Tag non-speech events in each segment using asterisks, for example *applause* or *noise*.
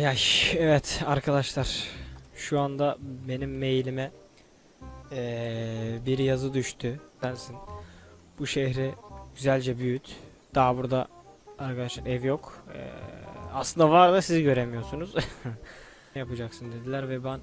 Ay ay. Evet arkadaşlar şu anda benim mailime eee, bir yazı düştü. Dersin bu şehri güzelce büyüt. Daha burada arkadaşlar ev yok. Eee, aslında var da siz göremiyorsunuz. *laughs* Ne yapacaksın dediler ve ben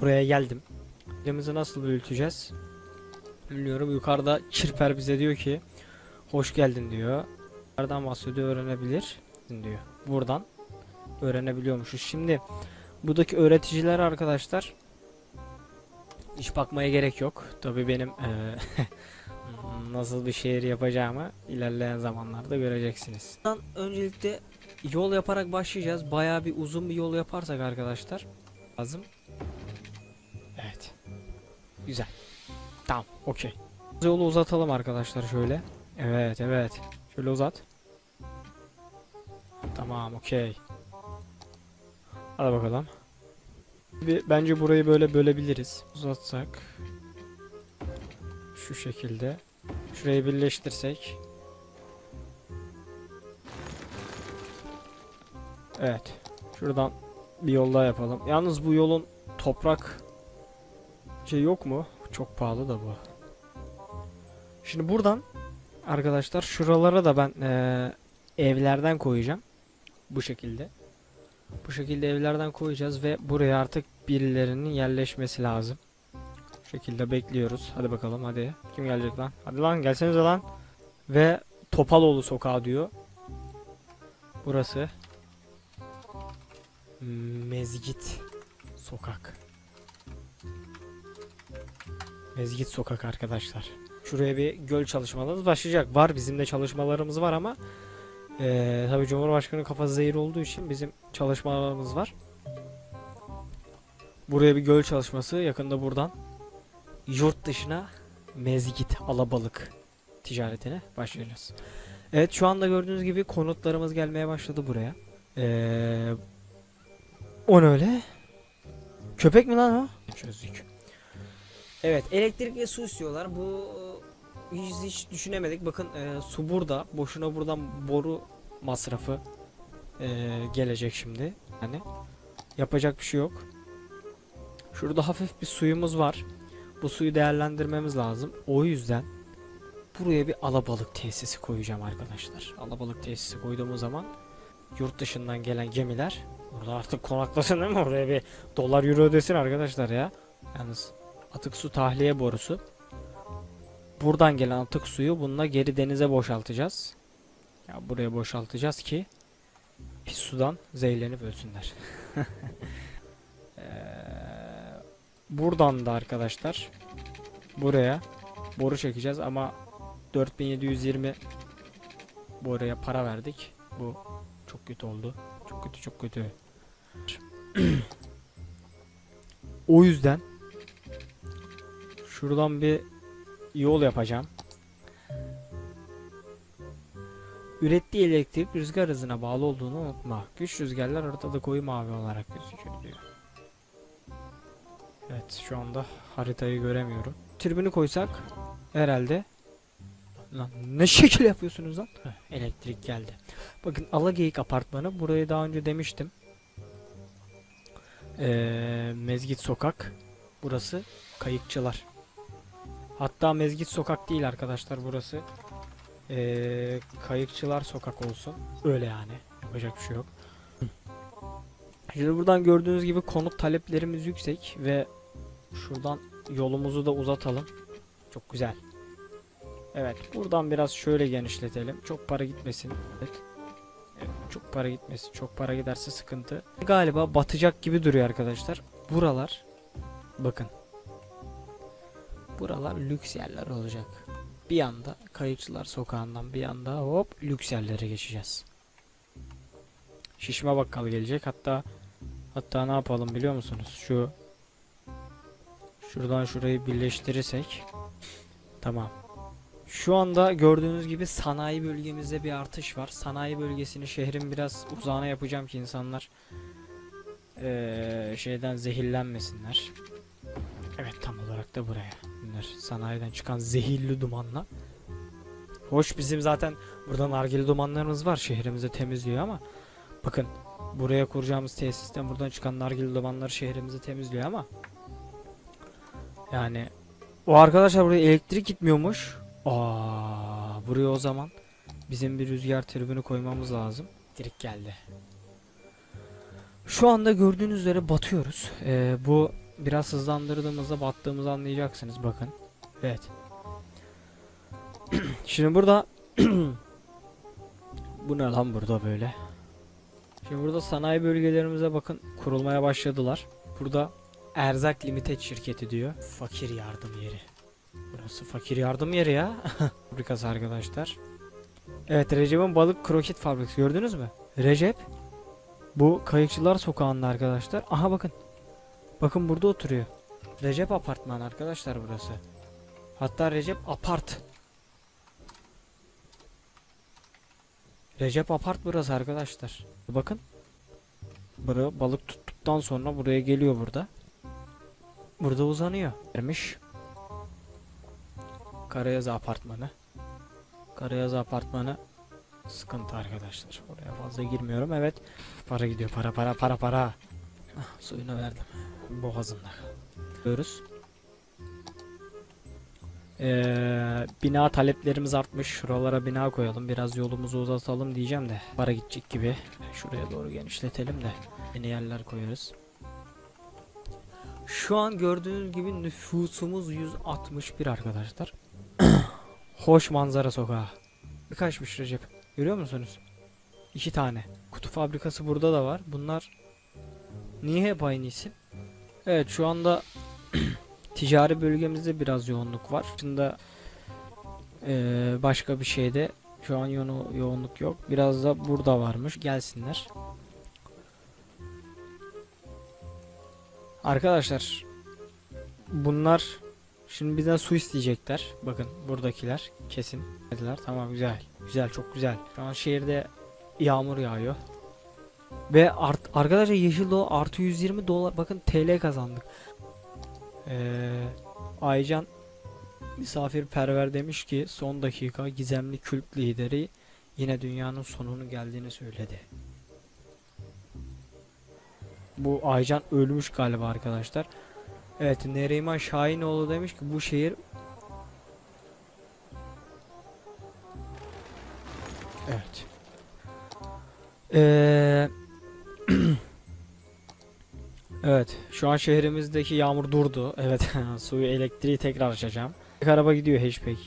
buraya geldim. Evimizi nasıl büyüteceğiz? Bilmiyorum. Yukarıda Çirper bize diyor ki hoş geldin diyor. Nereden bahsediyor öğrenebilir diyor. Buradan öğrenebiliyormuşuz. Şimdi buradaki öğreticiler arkadaşlar hiç bakmaya gerek yok. Tabii benim eee, *laughs* nasıl bir şehir yapacağımı ilerleyen zamanlarda göreceksiniz. Öncelikle yol yaparak başlayacağız. Bayağı bir uzun bir yol yaparsak arkadaşlar lazım. Evet. Güzel. Tamam, okey. Yolu uzatalım arkadaşlar şöyle. Evet, evet. Şöyle uzat. Tamam, okey. Hadi bakalım. Bence burayı böyle bölebiliriz. Uzatsak. Şu şekilde. Şurayı birleştirsek. Evet. Şuradan bir yol daha yapalım. Yalnız bu yolun toprak şey yok mu? Çok pahalı da bu. Şimdi buradan arkadaşlar şuralara da ben eee, evlerden koyacağım. Bu şekilde. Bu şekilde evlerden koyacağız ve buraya artık birilerinin yerleşmesi lazım. Bu şekilde bekliyoruz. Hadi bakalım hadi. Kim gelecek lan? Hadi lan gelsenize lan. Ve Topaloğlu sokağı diyor. Burası. Mezgit sokak. Mezgit sokak arkadaşlar. Şuraya bir göl çalışmalarımız başlayacak. Var bizim de çalışmalarımız var ama ee, tabii Cumhurbaşkanı kafası zehir olduğu için bizim çalışmalarımız var. Buraya bir göl çalışması yakında buradan yurt dışına mezgit alabalık ticaretine başlayacağız. Evet şu anda gördüğünüz gibi konutlarımız gelmeye başladı buraya. Ee, o ne öyle? Köpek mi lan o? Çözdük. Evet elektrik ve su istiyorlar. Bu e, hiç, hiç düşünemedik. Bakın e, su burada. Boşuna buradan boru masrafı e, gelecek şimdi. Yani yapacak bir şey yok. Şurada hafif bir suyumuz var. Bu suyu değerlendirmemiz lazım. O yüzden buraya bir alabalık tesisi koyacağım arkadaşlar. Alabalık tesisi koyduğumuz zaman yurt dışından gelen gemiler burada artık konaklasın değil mi? Oraya bir dolar euro ödesin arkadaşlar ya. Yalnız atık su tahliye borusu. Buradan gelen atık suyu bununla geri denize boşaltacağız. Ya buraya boşaltacağız ki pis sudan zehirlenip ölsünler. Eee, *laughs* buradan da arkadaşlar buraya boru çekeceğiz ama 4720 buraya para verdik. Bu çok kötü oldu. Çok kötü çok kötü. *clears throat* o yüzden şuradan bir yol yapacağım. Ürettiği elektrik rüzgar hızına bağlı olduğunu unutma. Güç rüzgarlar ortada koyu mavi olarak gözüküyor diyor. Evet şu anda haritayı göremiyorum. Tribünü koysak herhalde Lan ne şekil yapıyorsunuz lan? Heh, elektrik geldi. Bakın Alageyik apartmanı. Burayı daha önce demiştim. Ee, Mezgit sokak. Burası kayıkçılar. Hatta Mezgit sokak değil arkadaşlar burası. Ee, kayıkçılar sokak olsun. Öyle yani. Yapacak bir şey yok. Şimdi buradan gördüğünüz gibi konut taleplerimiz yüksek ve şuradan yolumuzu da uzatalım. Çok güzel. Evet buradan biraz şöyle genişletelim. Çok para gitmesin. Evet. Çok para gitmesin. Çok para giderse sıkıntı. Galiba batacak gibi duruyor arkadaşlar. Buralar bakın. Buralar lüks yerler olacak. Bir anda Kayıkçılar Sokağı'ndan bir anda hop lüks yerlere geçeceğiz. Şişme bakkal gelecek. Hatta hatta ne yapalım biliyor musunuz? Şu şuradan şurayı birleştirirsek tamam. Şu anda gördüğünüz gibi sanayi bölgemizde bir artış var. Sanayi bölgesini şehrin biraz uzağına yapacağım ki insanlar eee, şeyden zehirlenmesinler. Evet tam olarak da buraya. Bunlar sanayiden çıkan zehirli dumanla. Hoş bizim zaten burada nargile dumanlarımız var şehrimizi temizliyor ama bakın buraya kuracağımız tesisten buradan çıkan nargile dumanları şehrimizi temizliyor ama yani o arkadaşlar buraya elektrik gitmiyormuş. Aa, buraya o zaman bizim bir rüzgar tribünü koymamız lazım. Direkt geldi. Şu anda gördüğünüz üzere batıyoruz. Ee, bu biraz hızlandırdığımızda battığımızı anlayacaksınız bakın. Evet. *clears throat* Şimdi burada *clears throat* bu ne lan burada böyle? Şimdi burada sanayi bölgelerimize bakın kurulmaya başladılar. Burada Erzak Limited şirketi diyor. Fakir yardım yeri. Burası fakir yardım yeri ya. *laughs* Fabrikası arkadaşlar. Evet Recep'in balık kroket fabrikası gördünüz mü? Recep bu kayıkçılar sokağında arkadaşlar. Aha bakın. Bakın burada oturuyor. Recep apartman arkadaşlar burası. Hatta Recep apart. Recep apart burası arkadaşlar. Bakın. Buraya balık tuttuktan sonra buraya geliyor burada. Burada uzanıyor. Vermiş. Karayazı apartmanı. Karayazı apartmanı sıkıntı arkadaşlar. Oraya fazla girmiyorum. Evet. Para gidiyor. Para para para para. Ah, suyunu verdim. Boğazımda. Görüyoruz. Ee, bina taleplerimiz artmış. Şuralara bina koyalım. Biraz yolumuzu uzatalım diyeceğim de. Para gidecek gibi. Şuraya doğru genişletelim de. Yeni yerler koyarız. Şu an gördüğünüz gibi nüfusumuz 161 arkadaşlar. *coughs* Hoş manzara sokağı. Kaçmış Recep? Görüyor musunuz? İki tane. Kutu fabrikası burada da var. Bunlar niye hep aynı isim? Evet şu anda ticari bölgemizde biraz yoğunluk var. Dışında eee, başka bir şeyde şu an yoğun, yoğunluk yok. Biraz da burada varmış. Gelsinler. Arkadaşlar bunlar şimdi bizden su isteyecekler. Bakın buradakiler kesin dediler. Tamam güzel. Güzel çok güzel. Şu an şehirde yağmur yağıyor. Ve art, arkadaşlar yeşil dolar artı 120 dolar bakın TL kazandık. Ee, Aycan misafirperver demiş ki son dakika gizemli kült lideri yine dünyanın sonunun geldiğini söyledi. Bu Aycan ölmüş galiba arkadaşlar. Evet Neriman Şahinoğlu demiş ki bu şehir Evet. Ee, evet şu an şehrimizdeki yağmur durdu. Evet *laughs* suyu elektriği tekrar açacağım. Araba gidiyor hatchback.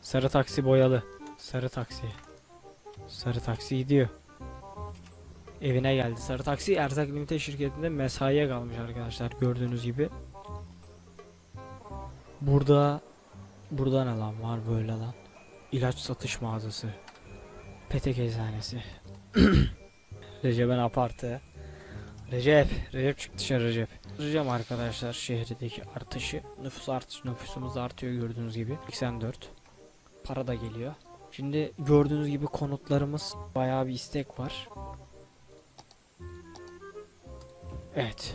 Sarı taksi boyalı. Sarı taksi. Sarı taksi gidiyor. Evine geldi. Sarı taksi Erzak Limited şirketinde mesaiye kalmış arkadaşlar gördüğünüz gibi. Burada burada ne var böyle lan? İlaç satış mağazası. Petek eczanesi. *clears throat* Recep'in apartı. Recep, Recep çık dışarı Recep. Ricam arkadaşlar şehirdeki artışı. Nüfus artış, nüfusumuz artıyor gördüğünüz gibi. 84. Para da geliyor. Şimdi gördüğünüz gibi konutlarımız bayağı bir istek var. Evet.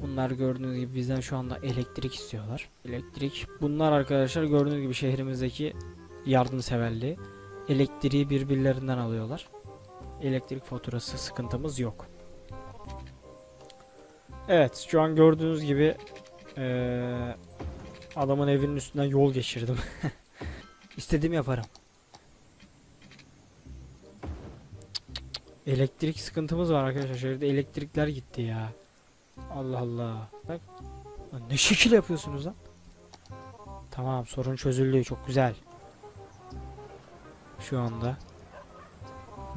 Bunlar gördüğünüz gibi bizden şu anda elektrik istiyorlar. Elektrik. Bunlar arkadaşlar gördüğünüz gibi şehrimizdeki yardımseverliği. Elektriği birbirlerinden alıyorlar. Elektrik faturası sıkıntımız yok. Evet şu an gördüğünüz gibi eee, adamın evinin üstünden yol geçirdim. *laughs* İstediğimi yaparım. Elektrik sıkıntımız var arkadaşlar. Şehirde elektrikler gitti ya. Allah Allah. Bak. Ne şekil yapıyorsunuz lan? Tamam sorun çözüldü. Çok güzel. Şu anda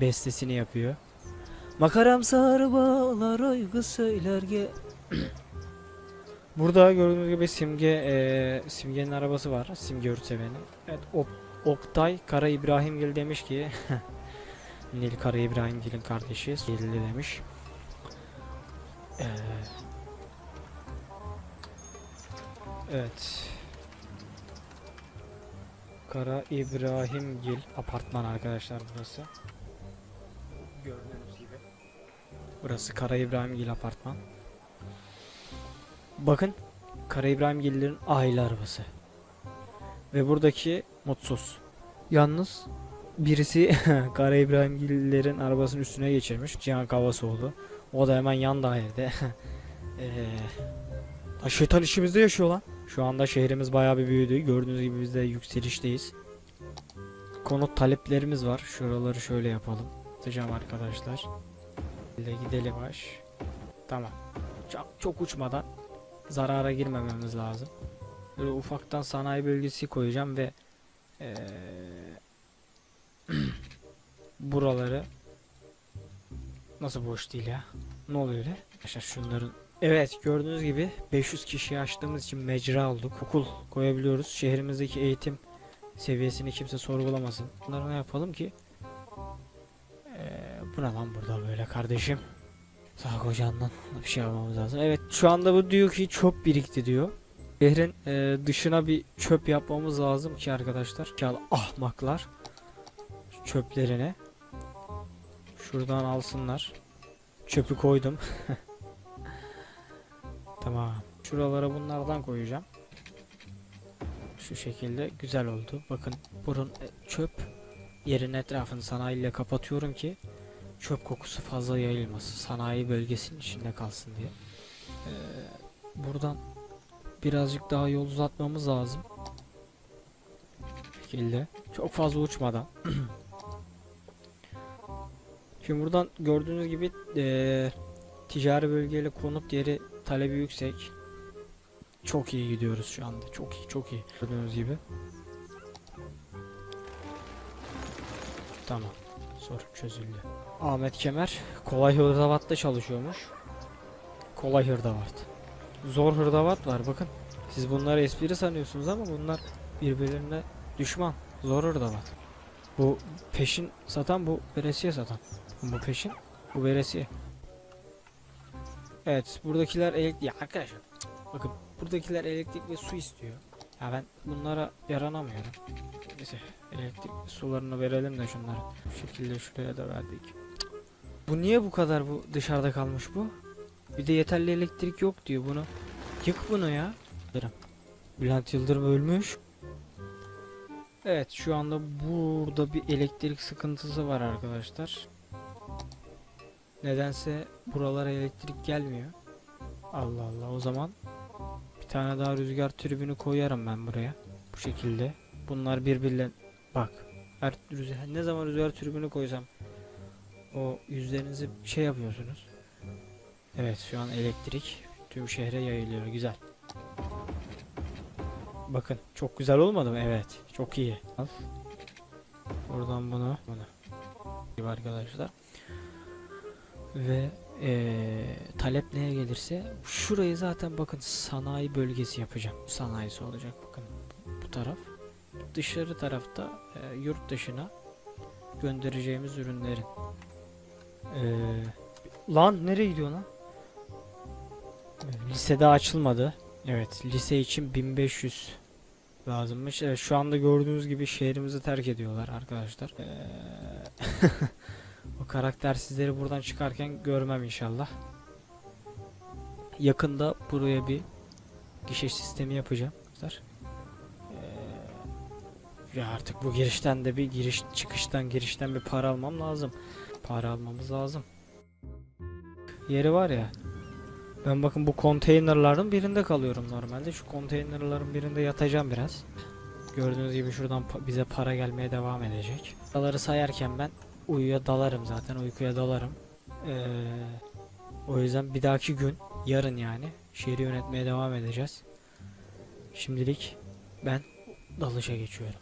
bestesini yapıyor. Makaram sarı bağlar aygı söyler ge. Burada gördüğünüz gibi Simge eee, Simge'nin arabası var. Simge Ürseven'in. Evet Ok- Oktay Kara İbrahimgil demiş ki *laughs* Nil Kara İbrahimgil'in kardeşi Selili demiş. Eee, evet. Kara İbrahimgil apartman arkadaşlar burası. Gördüğünüz. Burası Kara İbrahimgil apartman. Bakın Kara İbrahimgil'lerin aile arabası. Ve buradaki mutsuz. Yalnız birisi *laughs* Kara İbrahimgillerin arabasının üstüne geçirmiş. Cihan Kavasoğlu. O da hemen yan dairede. *laughs* Lan şeytan içimizde yaşıyor lan. Şu anda şehrimiz bayağı bir büyüdü. Gördüğünüz gibi biz de yükselişteyiz. Konut taleplerimiz var. Şuraları şöyle yapalım. Atacağım arkadaşlar. Böyle gidelim baş. Tamam. Çok, çok uçmadan zarara girmememiz lazım. Böyle ufaktan sanayi bölgesi koyacağım ve eee, *clears throat* buraları nasıl boş değil ya? Ne oluyor öyle? Arkadaşlar şunların Evet gördüğünüz gibi 500 kişiyi açtığımız için mecra olduk. Okul koyabiliyoruz. Şehrimizdeki eğitim seviyesini kimse sorgulamasın. Bunları ne yapalım ki? Bu ne lan burada böyle kardeşim? Sağ kocandan bir şey yapmamız lazım. Evet şu anda bu diyor ki çöp birikti diyor. Şehrin e, dışına bir çöp yapmamız lazım ki arkadaşlar. Ki ahmaklar çöplerini şuradan alsınlar. Çöpü koydum. *laughs* Tamam. Şuralara bunlardan koyacağım. Şu şekilde güzel oldu. Bakın burun e, çöp yerin etrafını sanayiyle kapatıyorum ki çöp kokusu fazla yayılmasın. Sanayi bölgesinin içinde kalsın diye. Ee, buradan birazcık daha yol uzatmamız lazım. Şekilde. Çok fazla uçmadan. *clears throat* Şimdi buradan gördüğünüz gibi eee ticari bölgeyle konut yeri talebi yüksek. Çok iyi gidiyoruz şu anda. Çok iyi, çok iyi. Gördüğünüz gibi. Tamam. Sorun çözüldü. Ahmet Kemer kolay hırdavat'ta çalışıyormuş. Kolay hırdavat. Zor hırdavat var bakın. Siz bunları espri sanıyorsunuz ama bunlar birbirine düşman. Zor hırdavat. Bu peşin satan bu veresiye satan. Bu peşin bu veresiye. Evet buradakiler elektrik ya arkadaşlar bakın buradakiler elektrik ve su istiyor. Ya ben bunlara yaranamıyorum. Neyse elektrik sularını verelim de şunlara. Bu şekilde şuraya da verdik. Bu niye bu kadar bu dışarıda kalmış bu? Bir de yeterli elektrik yok diyor bunu. Yık bunu ya. Derim. Bülent Yıldırım ölmüş. Evet şu anda burada bir elektrik sıkıntısı var arkadaşlar. Nedense buralara elektrik gelmiyor. Allah Allah o zaman tane daha rüzgar tribünü koyarım ben buraya. Bu şekilde. Bunlar birbirine bak. Her rüzgar, ne zaman rüzgar tribünü koysam o yüzlerinizi şey yapıyorsunuz. Evet şu an elektrik tüm şehre yayılıyor. Güzel. Bakın çok güzel olmadı mı? Evet. Çok iyi. Al. Buradan bunu. Bunu. Gibi arkadaşlar. Ve eee, talep neye gelirse şurayı zaten bakın sanayi bölgesi yapacağım. Sanayisi olacak bakın bu taraf. Dışarı tarafta eee, yurt dışına göndereceğimiz ürünlerin. Eee, lan nereye gidiyor lan? Ee, Lisede açılmadı. Evet lise için 1500 lazımmış. Evet şu anda gördüğünüz gibi şehrimizi terk ediyorlar arkadaşlar. Eee, o *laughs* karaktersizleri buradan çıkarken görmem inşallah. Yakında buraya bir gişe sistemi yapacağım. Eee, ya artık bu girişten de bir giriş çıkıştan girişten bir para almam lazım. Para almamız lazım. Yeri var ya. Ben bakın bu konteynerların birinde kalıyorum normalde. Şu konteynerların birinde yatacağım biraz. Gördüğünüz gibi şuradan bize para gelmeye devam edecek. Paraları sayarken ben uyuya dalarım zaten. Uykuya dalarım. Ee, o yüzden bir dahaki gün yarın yani şehri yönetmeye devam edeceğiz. Şimdilik ben dalışa geçiyorum.